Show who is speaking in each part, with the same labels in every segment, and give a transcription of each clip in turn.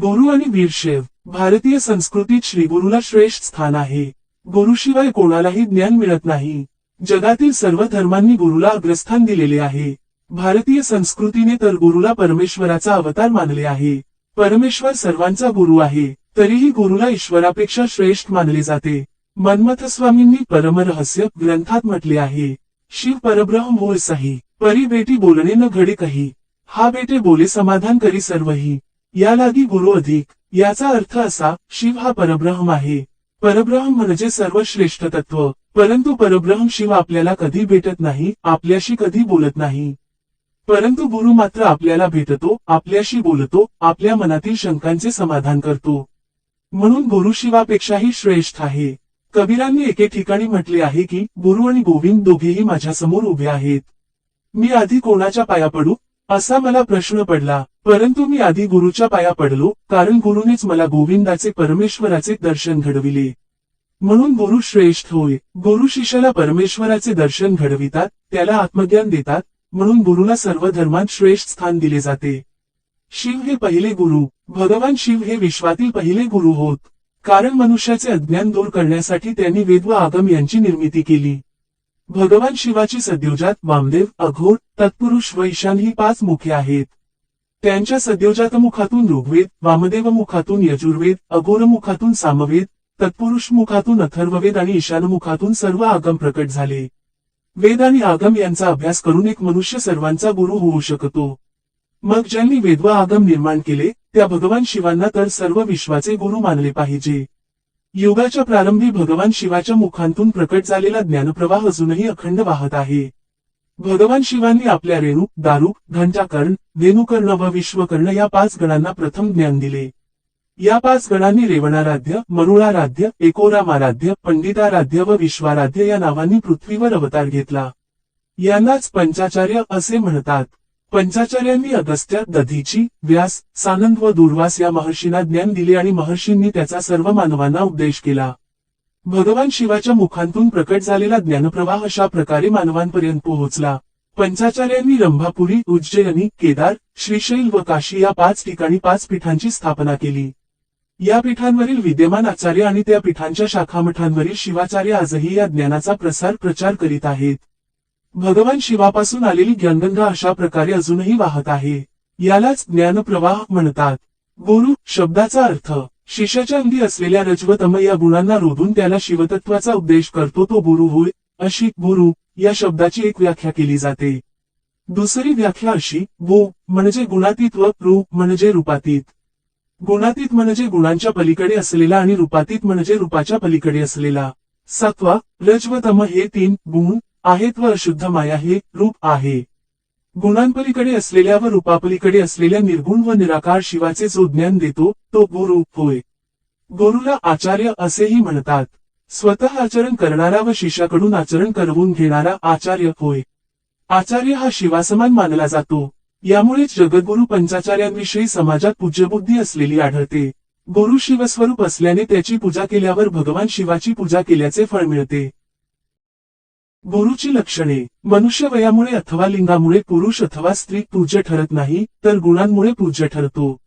Speaker 1: गुरु आणि वीरशैव भारतीय संस्कृतीत श्रीगुरूला श्रेष्ठ स्थान आहे. गुरुशिवाय कोणालाही ज्ञान मिळत नाही. जगातील सर्व धर्मांनी गुरुला अग्रस्थान दिलेले आहे. भारतीय संस्कृतीने तर गुरुला परमेश्वराचा अवतार मानले आहे. परमेश्वर सर्वांचा गुरु आहे तरीही गुरुला ईश्वरापेक्षा श्रेष्ठ मानले जाते. मन्मथस्वामींनी परमरहस्य ग्रंथात म्हटले आहे शिव परब्रह्म होय सही परी बेटी बोलणे न घडे कही हा बेटे बोले समाधान करी सर्वही यालागी गुरु अधिक. याचा अर्थ असा शिव हा परब्रह्म आहे. परब्रह्म म्हणजे सर्वश्रेष्ठ तत्व. परंतु परब्रह्म शिव आपल्याला कधी भेटत नाही आपल्याशी कधी बोलत नाही. परंतु गुरु मात्र आपल्याला भेटतो आपल्याशी बोलतो आपल्या मनातील शंकांचे समाधान करतो. म्हणून गुरु शिवापेक्षाही श्रेष्ठ आहे. कबीरांनी एके ठिकाणी म्हटले आहे की गुरु आणि गोविंद दोघेही माझ्यासमोर उभे आहेत. मी आधी कोणाच्या पाया पडू? असा मला प्रश्न पडला परंतु मी आधी गुरुच्या पाया पडलो कारण गुरुनेच मला गोविंदाचे परमेश्वराचे दर्शन घडविले. म्हणून गुरु श्रेष्ठ होय. गुरु शिष्याला परमेश्वराचे दर्शन घडवितात त्याला आत्मज्ञान देतात म्हणून गुरुला सर्व धर्मात श्रेष्ठ स्थान दिले जाते. शिव हे पहिले गुरु. भगवान शिव हे विश्वातील पहिले गुरु होत. कारण मनुष्याचे अज्ञान दूर करण्यासाठी त्यांनी वेद व आगम यांची निर्मिती केली. भगवान शिवाची सद्योजात वामदेव अघोर तत्पुरुष व ईशान ही पाच मुखे आहेत. त्यांच्या सद्योजात मुखातून ऋग्वेद वामदेव मुखातून यजुर्वेद अघोर मुखातून सामवेद तत्पुरुष मुखातून अथर्ववेद आणि ईशान मुखातून सर्व आगम प्रकट झाले. वेद आणि आगम यांचा अभ्यास करून एक मनुष्य सर्वांचा गुरु होऊ शकतो. मग ज्यांनी वेद व आगम निर्माण केले त्या भगवान शिवांना तर सर्व विश्वाचे गुरु मानले पाहिजे. युगाच्या प्रारंभी भगवान शिवाच्या मुखांतून प्रकट झालेला ज्ञानप्रवाह अजूनही अखंड वाहत आहे. भगवान शिवांनी आपल्या रेणू दारू घंटाकर्ण वेणुकर्ण व विश्वकर्ण या पाच गणांना प्रथम ज्ञान दिले. या पाच गणांनी रेवणाराध्य मरुळाराध्य एकोरामाराध्य पंडिताराध्य व विश्वाराध्य या नावांनी पृथ्वीवर अवतार घेतला. यांनाच पंचाचार्य असे म्हणतात. पंचाचार्यांनी अगस्त्यात दधीची व्यास सानंद व दुर्वास या महर्षींना ज्ञान दिले आणि महर्षींनी त्याचा सर्व मानवांना उपदेश केला. भगवान शिवाच्या मुखांतून प्रकट झालेला ज्ञानप्रवाह अशा प्रकारे मानवांपर्यंत पोहोचला. पंचाचार्यांनी रंभापुरी उज्जैनी केदार श्रीशैल व काशी या पाच ठिकाणी पाच पीठांची स्थापना केली. या पीठांवरील विद्यमान आचार्य आणि त्या पीठांच्या शाखामठांवरील शिवाचार्य आजही या ज्ञानाचा प्रसार प्रचार करीत आहेत. भगवान शिवापासून आलेली ज्ञानगंगा अशा प्रकारे अजूनही वाहत आहे. यालाच ज्ञानप्रवाह म्हणतात. गुरु शब्दाचा अर्थ शिष्याच्या अंगी असलेल्या रजवतम या गुणांना रोधून त्याला शिवतत्वाचा उपदेश करतो तो गुरु होय अशी गुरु या शब्दाची एक व्याख्या केली जाते. दुसरी व्याख्या अशी गो म्हणजे गुणातीत व रू म्हणजे रूपातीत. गुणातीत म्हणजे गुणांच्या पलीकडे असलेला आणि रूपातीत म्हणजे रूपाच्या पलीकडे असलेला. सत्वा रजवतम हे तीन गुण आहेत व अशुद्ध माया हे रूप आहे. गुणांपलीकडे असलेल्या व रूपापलीकडे असलेल्या निर्गुण व निराकार शिवाचे जो ज्ञान देतो तो गुरु होय. गुरुला आचार्य असेही म्हणतात. स्वतः आचरण करणारा व शिष्याकडून आचरण करवून घेणारा आचार्य होय. आचार्य हा शिवासमान मानला जातो. यामुळेच जगद्गुरु पंचाचार्यांविषयी समाजात पूज्यबुद्धी असलेली आढळते. गुरु शिवस्वरूप असल्याने त्याची पूजा केल्यावर भगवान शिवाची पूजा केल्याचे फळ मिळते. गुरुची लक्षणे. मनुष्य वयामुळे अथवा लिंगामुळे पुरुष अथवा स्त्री पूज्य ठरत नाही तर गुणांमुळे पूज्य ठरतो.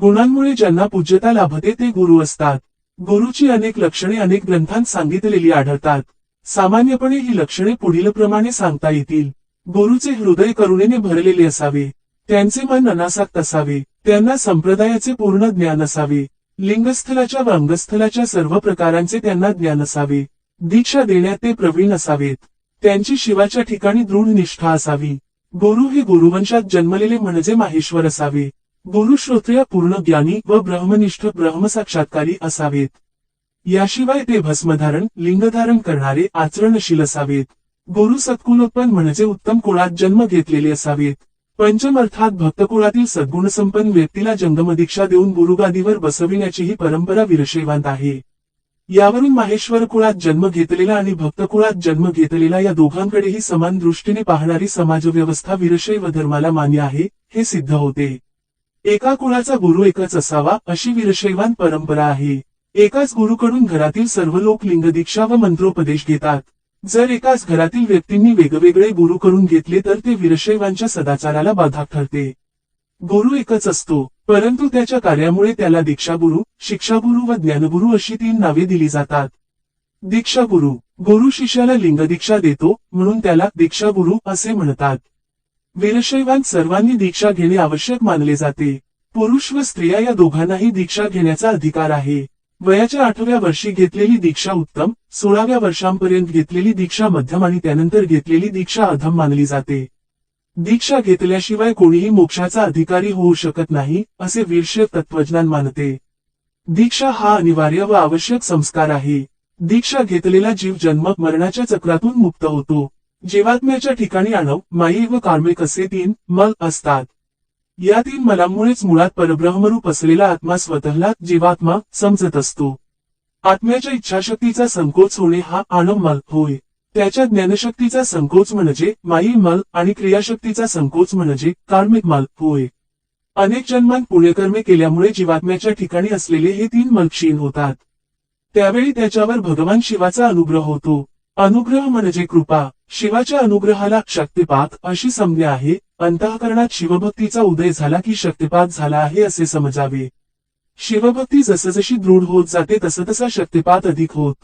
Speaker 1: गुणांमुळे ज्यांना पूज्यता लाभते ते गुरु असतात. गुरुची अनेक लक्षणे अनेक ग्रंथांत सांगितलेली आढळतात. सामान्यपणे ही लक्षणे पुढील प्रमाणे सांगता येतील. गुरुचे हृदय करुणेने भरलेले असावे. त्यांचे मन अनासक्त असावे. त्यांना संप्रदायाचे पूर्ण ज्ञान असावे. लिंगस्थलाच्या व अंगस्थलाच्या सर्व प्रकारांचे त्यांना ज्ञान असावे. दीक्षा देण्यात ते प्रवीण असावेत. त्यांची शिवाच्या ठिकाणी दृढ निष्ठा असावी. गुरु हे गुरुवंशात जन्मलेले म्हणजे माहेश्वर असावे. गुरु श्रोत्रिया पूर्ण ज्ञानी व ब्रह्मनिष्ठ ब्रह्मसाक्षात्कारी असावेत. याशिवाय ते भस्मधारण लिंगधारण करणारे आचरणशील असावेत. गुरु सत्कुलोत्पन्न म्हणजे उत्तम कुळात जन्म घेतलेले असावेत. पंचम अर्थात भक्तकुळातील सद्गुणसंपन्न व्यक्तीला जंगमदीक्षा देऊन गुरुगादीवर बसविण्याची ही परंपरा विरशैवांत आहे. यावरून माहेश्वर कुळात जन्म घेतलेला आणि भक्त कुळात जन्म घेतलेला या दोघांकडेही समान दृष्टीने पाहणारी समाजव्यवस्था विरशैव धर्माला मान्य आहे हे सिद्ध होते. एका कुळाचा गुरु एकच असावा अशी वीरशैवान परंपरा आहे. एकाच गुरुकडून घरातील सर्व लोक लिंगदीक्षा व मंत्रोपदेश घेतात. जर एकाच घरातील व्यक्तींनी वेगवेगळे गुरु करून घेतले तर ते वीरशैवांच्या सदाचाराला बाधा ठरते. गुरु एकच असतो. परंतु त्याच्या कार्यामुळे त्याला दीक्षागुरु शिक्षागुरु व ज्ञानगुरु अशी तीन नावे दिली जातात. दीक्षागुरु गुरु शिष्याला लिंगदीक्षा देतो म्हणून त्याला दीक्षागुरु असे म्हणतात. वीरशैवान सर्वांनी दीक्षा घेणे आवश्यक मानले जाते. पुरुष व स्त्रिया या दोघांनाही दीक्षा घेण्याचा अधिकार आहे. वयाच्या आठव्या वर्षी घेतलेली दीक्षा उत्तम सोळाव्या वर्षांपर्यंत घेतलेली दीक्षा मध्यम आणि त्यानंतर घेतलेली दीक्षा अधम मानली जाते. दीक्षा घेतल्याशिवाय कोणीही मोक्षाचा अधिकारी होऊ शकत नाही असे वीरशैव तत्वज्ञान मानते. दीक्षा हा अनिवार्य व आवश्यक संस्कार आहे. दीक्षा घेतलेला जीव जन्म मरणाच्या चक्रातून मुक्त होतो. जीवात्म्याच्या ठिकाणी आणव माई व कार्मिक असे तीन मल असतात. या तीन मलांमुळेच मुळात परब्रह्मरूप असलेला आत्मा स्वतःला जीवात्मा समजत असतो. आत्म्याच्या इच्छाशक्तीचा संकोच होणे हा आणव मल होय. त्याच्या ज्ञानशक्तीचा संकोच म्हणजे माई मल आणि क्रियाशक्तीचा संकोच म्हणजे कार्मिक माल होय. अनेक जन्मांत पुण्यकर्मे केल्यामुळे जीवात्म्याच्या ठिकाणी असलेले हे तीन मल क्षीण होतात. त्यावेळी त्याच्यावर भगवान शिवाचा अनुग्रह होतो. अनुग्रह म्हणजे कृपा. शिवाच्या अनुग्रहाला शक्तिपात अशी संज्ञा आहे अंतःकरणात शिवभक्तीचा उदय झाला की शक्तिपात झाला आहे असे समजावे. शिवभक्ती जसजशी दृढ होत जाते तसतसा शक्तिपात अधिक होत.